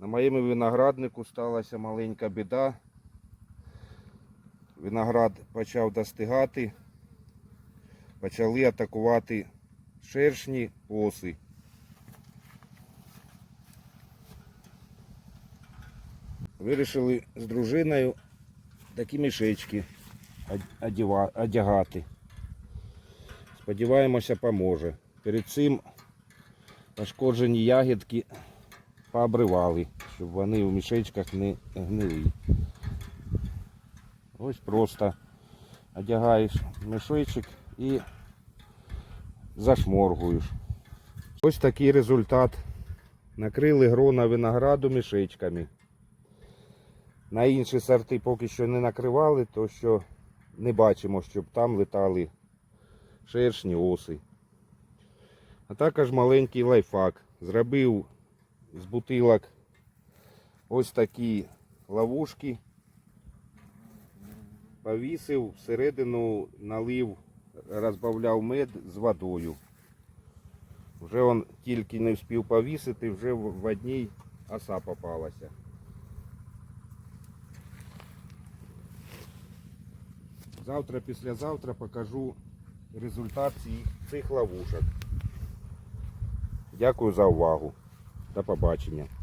На моєму винограднику сталася маленька біда. Виноград почав достигати, почали атакувати шершні оси. Вирішили з дружиною такі мішечки одягати. Сподіваємося, поможе. Перед цим пошкоджені ягідки пообривали, щоб вони в мішечках не гнили. Ось просто одягаєш мішечок і зашморгуєш. Ось такий результат. Накрили грона винограду мішечками. На інші сорти поки що не накривали, то що не бачимо, щоб там летали шершні оси. А також маленький лайфхак. Зробив з бутилок ось такі ловушки. Повісив, всередину налив, розбавляв мед з водою. Вже он тільки не встиг повісити, вже в одній оса попалася. Завтра, післязавтра покажу результат цих ловушок. Дякую за увагу. До побачення.